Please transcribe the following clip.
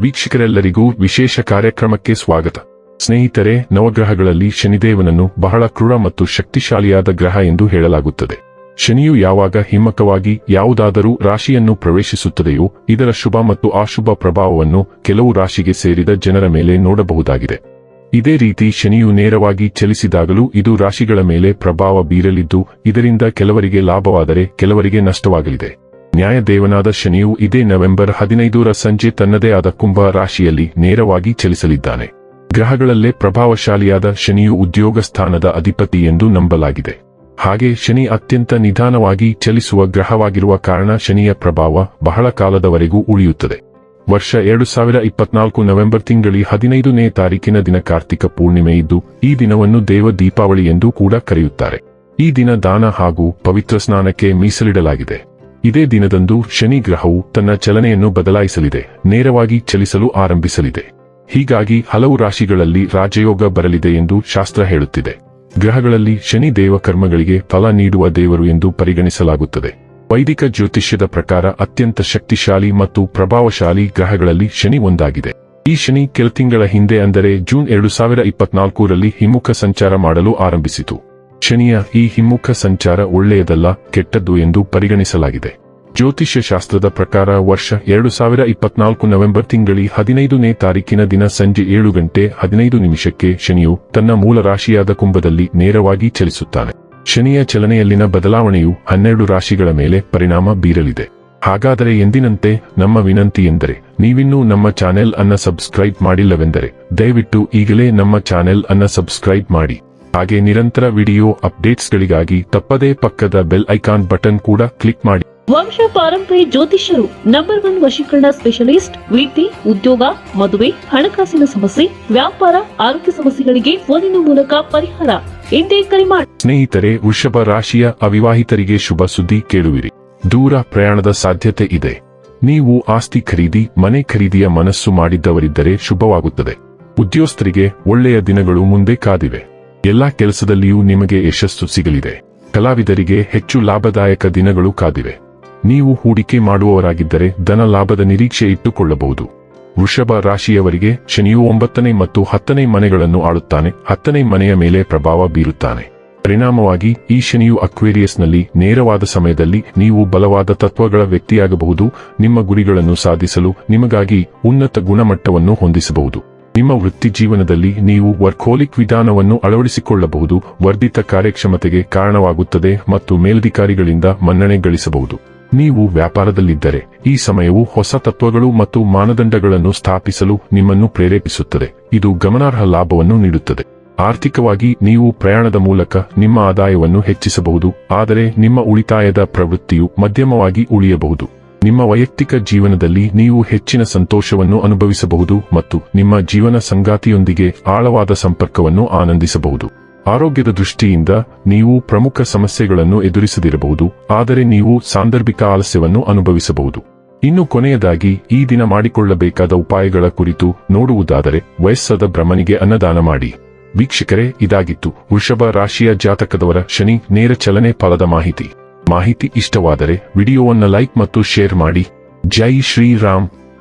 ವೀಕ್ಷಕರೆಲ್ಲರಿಗೂ ವಿಶೇಷ ಕಾರ್ಯಕ್ರಮಕ್ಕೆ ಸ್ವಾಗತ. ಸ್ನೇಹಿತರೆ, ನವಗ್ರಹಗಳಲ್ಲಿ ಶನಿದೇವನನ್ನು ಬಹಳ ಕ್ರೂರ ಮತ್ತು ಶಕ್ತಿಶಾಲಿಯಾದ ಗ್ರಹ ಎಂದು ಹೇಳಲಾಗುತ್ತದೆ. ಶನಿಯು ಯಾವಾಗ ಹಿಮ್ಮಕವಾಗಿ ಯಾವುದಾದರೂ ರಾಶಿಯನ್ನು ಪ್ರವೇಶಿಸುತ್ತದೆಯೋ, ಇದರ ಶುಭ ಮತ್ತು ಅಶುಭ ಪ್ರಭಾವವನ್ನು ಕೆಲವು ರಾಶಿಗೆ ಸೇರಿದ ಜನರ ಮೇಲೆ ನೋಡಬಹುದಾಗಿದೆ. ಇದೇ ರೀತಿ ಶನಿಯು ನೇರವಾಗಿ ಚಲಿಸಿದಾಗಲೂ ಇದು ರಾಶಿಗಳ ಮೇಲೆ ಪ್ರಭಾವ ಬೀರಲಿದ್ದು, ಇದರಿಂದ ಕೆಲವರಿಗೆ ಲಾಭವಾದರೆ ಕೆಲವರಿಗೆ ನಷ್ಟವಾಗಲಿದೆ. ನ್ಯಾಯದೇವನಾದ ಶನಿಯು ಇದೇ ನವೆಂಬರ್ ಹದಿನೈದರ ಸಂಜೆ ತನ್ನದೇ ಆದ ಕುಂಭ ರಾಶಿಯಲ್ಲಿ ನೇರವಾಗಿ ಚಲಿಸಲಿದ್ದಾನೆ. ಗ್ರಹಗಳಲ್ಲೇ ಪ್ರಭಾವಶಾಲಿಯಾದ ಶನಿಯು ಉದ್ಯೋಗ ಸ್ಥಾನದ ಅಧಿಪತಿ ಎಂದು ನಂಬಲಾಗಿದೆ. ಹಾಗೆ ಶನಿ ಅತ್ಯಂತ ನಿಧಾನವಾಗಿ ಚಲಿಸುವ ಗ್ರಹವಾಗಿರುವ ಕಾರಣ ಶನಿಯ ಪ್ರಭಾವ ಬಹಳ ಕಾಲದವರೆಗೂ ಉಳಿಯುತ್ತದೆ. ವರ್ಷ ಎರಡು ಸಾವಿರ ಇಪ್ಪತ್ನಾಲ್ಕು ನವೆಂಬರ್ ತಿಂಗಳಿ ಹದಿನೈದನೇ ತಾರೀಕಿನ ದಿನ ಕಾರ್ತಿಕ ಪೂರ್ಣಿಮೆ ಇದ್ದು, ಈ ದಿನವನ್ನು ದೇವ ದೀಪಾವಳಿ ಎಂದು ಕೂಡ ಕರೆಯುತ್ತಾರೆ. ಈ ದಿನ ದಾನ ಹಾಗೂ ಪವಿತ್ರ ಸ್ನಾನಕ್ಕೆ ಮೀಸಲಿಡಲಾಗಿದೆ. ಇದೇ ದಿನದಂದು ಶನಿ ಗ್ರಹವು ತನ್ನ ಚಲನೆಯನ್ನು ಬದಲಾಯಿಸಲಿದೆ, ನೇರವಾಗಿ ಚಲಿಸಲು ಆರಂಭಿಸಲಿದೆ. ಹೀಗಾಗಿ ಹಲವು ರಾಶಿಗಳಲ್ಲಿ ರಾಜಯೋಗ ಬರಲಿದೆ ಎಂದು ಶಾಸ್ತ್ರ ಹೇಳುತ್ತಿದೆ. ಗ್ರಹಗಳಲ್ಲಿ ಶನಿ ದೇವ ಕರ್ಮಗಳಿಗೆ ಫಲ ನೀಡುವ ದೇವರು ಎಂದು ಪರಿಗಣಿಸಲಾಗುತ್ತದೆ. ವೈದಿಕ ಜ್ಯೋತಿಷ್ಯದ ಪ್ರಕಾರ ಅತ್ಯಂತ ಶಕ್ತಿಶಾಲಿ ಮತ್ತು ಪ್ರಭಾವಶಾಲಿ ಗ್ರಹಗಳಲ್ಲಿ ಶನಿ ಒಂದಾಗಿದೆ. ಈ ಶನಿ ಕೆಲ ತಿಂಗಳ ಹಿಂದೆ ಅಂದರೆ ಜೂನ್ ಎರಡು ಸಾವಿರ ಇಪ್ಪತ್ನಾಲ್ಕರಲ್ಲಿ ಹಿಮ್ಮುಖ ಸಂಚಾರ ಮಾಡಲು ಆರಂಭಿಸಿತು. ಶನಿಯ ಈ ಹಿಮ್ಮುಖ ಸಂಚಾರ ಒಳ್ಳೆಯದಲ್ಲ, ಕೆಟ್ಟದ್ದು ಎಂದು ಪರಿಗಣಿಸಲಾಗಿದೆ. ಜ್ಯೋತಿಷ್ಯ ಶಾಸ್ತ್ರದ ಪ್ರಕಾರ ವರ್ಷ ಎರಡು ಸಾವಿರ ಇಪ್ಪತ್ನಾಲ್ಕು ನವೆಂಬರ್ ತಿಂಗಳಿ ಹದಿನೈದನೇ ತಾರೀಕಿನ ದಿನ ಸಂಜೆ ಏಳು ಗಂಟೆ ಹದಿನೈದು ನಿಮಿಷಕ್ಕೆ ಶನಿಯು ತನ್ನ ಮೂಲ ರಾಶಿಯಾದ ಕುಂಭದಲ್ಲಿ ನೇರವಾಗಿ ಚಲಿಸುತ್ತಾನೆ. ಶನಿಯ ಚಲನೆಯಲ್ಲಿನ ಬದಲಾವಣೆಯು ಹನ್ನೆರಡು ರಾಶಿಗಳ ಮೇಲೆ ಪರಿಣಾಮ ಬೀರಲಿದೆ. ಹಾಗಾದರೆ ಎಂದಿನಂತೆ ನಮ್ಮ ವಿನಂತಿ ಎಂದರೆ, ನೀವಿನ್ನೂ ನಮ್ಮ ಚಾನೆಲ್ ಅನ್ನ ಸಬ್ಸ್ಕ್ರೈಬ್ ಮಾಡಿಲ್ಲವೆಂದರೆ, ದಯವಿಟ್ಟು ಈಗಲೇ ನಮ್ಮ ಚಾನೆಲ್ ಅನ್ನ ಸಬ್ಸ್ಕ್ರೈಬ್ ಮಾಡಿ. ಹಾಗೆ ನಿರಂತರ ವಿಡಿಯೋ ಅಪ್ಡೇಟ್ಸ್ಗಳಿಗಾಗಿ ತಪ್ಪದೇ ಪಕ್ಕದ ಬೆಲ್ ಐಕಾನ್ ಬಟನ್ ಕೂಡ ಕ್ಲಿಕ್ ಮಾಡಿ. ವಂಶ ಪಾರಂಪರಿ ಜ್ಯೋತಿಷ್ಯರು ನಂಬರ್ ಒನ್ ವಶೀಕರಣ ಸ್ಪೆಷಲಿಸ್ಟ್ ವಿದ್ಯೆ ಉದ್ಯೋಗ, ಮದುವೆ, ಹಣಕಾಸಿನ ಸಮಸ್ಯೆ, ವ್ಯಾಪಾರ, ಆರೋಗ್ಯ ಸಮಸ್ಯೆಗಳಿಗೆ ಫೋನಿನ ಮೂಲಕ ಪರಿಹಾರ. ಎಂದೇ ಕರೆ ಮಾಡಿ ಸ್ನೇಹಿತರೆ, ವೃಷಭ ರಾಶಿಯ ಅವಿವಾಹಿತರಿಗೆ ಶುಭ ಸುದ್ದಿ ಕೇಳುವಿರಿ. ದೂರ ಪ್ರಯಾಣದ ಸಾಧ್ಯತೆ ಇದೆ. ನೀವು ಆಸ್ತಿ ಖರೀದಿ, ಮನೆ ಖರೀದಿಯ ಮನಸ್ಸು ಮಾಡಿದ್ದವರಿದ್ದರೆ ಶುಭವಾಗುತ್ತದೆ. ಉದ್ಯೋಗಸ್ಥರಿಗೆ ಒಳ್ಳೆಯ ದಿನಗಳು ಮುಂದೆ ಕಾದಿವೆ. ಎಲ್ಲಾ ಕೆಲಸದಲ್ಲಿಯೂ ನಿಮಗೆ ಯಶಸ್ಸು ಸಿಗಲಿದೆ. ಕಲಾವಿದರಿಗೆ ಹೆಚ್ಚು ಲಾಭದಾಯಕ ದಿನಗಳು ಕಾದಿವೆ. ನೀವು ಹೂಡಿಕೆ ಮಾಡುವವರಾಗಿದ್ದರೆ ಧನ ಲಾಭದ ನಿರೀಕ್ಷೆ ಇಟ್ಟುಕೊಳ್ಳಬಹುದು. ವೃಷಭ ರಾಶಿಯವರಿಗೆ ಶನಿಯು ಒಂಬತ್ತನೇ ಮತ್ತು ಹತ್ತನೇ ಮನೆಗಳನ್ನು ಆಳುತ್ತಾನೆ. ಹತ್ತನೇ ಮನೆಯ ಮೇಲೆ ಪ್ರಭಾವ ಬೀರುತ್ತಾನೆ. ಪರಿಣಾಮವಾಗಿ ಈ ಶನಿಯು ಅಕ್ವೇರಿಯಸ್ನಲ್ಲಿ ನೇರವಾದ ಸಮಯದಲ್ಲಿ ನೀವು ಬಲವಾದ ತತ್ವಗಳ ವ್ಯಕ್ತಿಯಾಗಬಹುದು. ನಿಮ್ಮ ಗುರಿಗಳನ್ನು ಸಾಧಿಸಲು ನಿಮಗಾಗಿ ಉನ್ನತ ಗುಣಮಟ್ಟವನ್ನು ಹೊಂದಿಸಬಹುದು. ನಿಮ್ಮ ವೃತ್ತಿ ಜೀವನದಲ್ಲಿ ನೀವು ವರ್ಕೋಲಿಕ್ ವಿಧಾನವನ್ನು ಅಳವಡಿಸಿಕೊಳ್ಳಬಹುದು. ವರ್ಧಿತ ಕಾರ್ಯಕ್ಷಮತೆಗೆ ಕಾರಣವಾಗುತ್ತದೆ ಮತ್ತು ಮೇಲಧಿಕಾರಿಗಳಿಂದ ಮನ್ನಣೆ ಗಳಿಸಬಹುದು. ನೀವು ವ್ಯಾಪಾರದಲ್ಲಿದ್ದರೆ ಈ ಸಮಯವು ಹೊಸ ತತ್ವಗಳು ಮತ್ತು ಮಾನದಂಡಗಳನ್ನು ಸ್ಥಾಪಿಸಲು ನಿಮ್ಮನ್ನು ಪ್ರೇರೇಪಿಸುತ್ತದೆ. ಇದು ಗಮನಾರ್ಹ ಲಾಭವನ್ನು ನೀಡುತ್ತದೆ. ಆರ್ಥಿಕವಾಗಿ ನೀವು ಪ್ರಯಾಣದ ಮೂಲಕ ನಿಮ್ಮ ಆದಾಯವನ್ನು ಹೆಚ್ಚಿಸಬಹುದು, ಆದರೆ ನಿಮ್ಮ ಉಳಿತಾಯದ ಪ್ರವೃತ್ತಿಯು ಮಧ್ಯಮವಾಗಿ ಉಳಿಯಬಹುದು. ನಿಮ್ಮ ವೈಯಕ್ತಿಕ ಜೀವನದಲ್ಲಿ ನೀವು ಹೆಚ್ಚಿನ ಸಂತೋಷವನ್ನು ಅನುಭವಿಸಬಹುದು ಮತ್ತು ನಿಮ್ಮ ಜೀವನ ಸಂಗಾತಿಯೊಂದಿಗೆ ಆಳವಾದ ಸಂಪರ್ಕವನ್ನು ಆನಂದಿಸಬಹುದು. ಆರೋಗ್ಯದ ದೃಷ್ಟಿಯಿಂದ ನೀವು ಪ್ರಮುಖ ಸಮಸ್ಯೆಗಳನ್ನು ಎದುರಿಸದಿರಬಹುದು, ಆದರೆ ನೀವು ಸಾಂದರ್ಭಿಕ ಆಲಸ್ಯವನ್ನು ಅನುಭವಿಸಬಹುದು. ಇನ್ನು ಕೊನೆಯದಾಗಿ, ಈ ದಿನ ಮಾಡಿಕೊಳ್ಳಬೇಕಾದ ಉಪಾಯಗಳ ಕುರಿತು ನೋಡುವುದಾದರೆ, ವಯಸ್ಸಾದ ಭ್ರಮನಿಗೆ ಅನ್ನದಾನ ಮಾಡಿ. ವೀಕ್ಷಕರೇ, ಇದಾಗಿತ್ತು. ವೃಷಭ ರಾಶಿಯ ಜಾತಕದವರ ಶನಿ ನೇರ ಚಲನೆ ಫಲದ ಮಾಹಿತಿ. ಮಾಹಿತಿ ಇಷ್ಟವಾದರೆ, ವಿಡಿಯೋವನ್ನು ಲೈಕ್ ಮತ್ತು ಶೇರ್ ಮಾಡಿ. ಜೈ ಶ್ರೀರಾಮ್.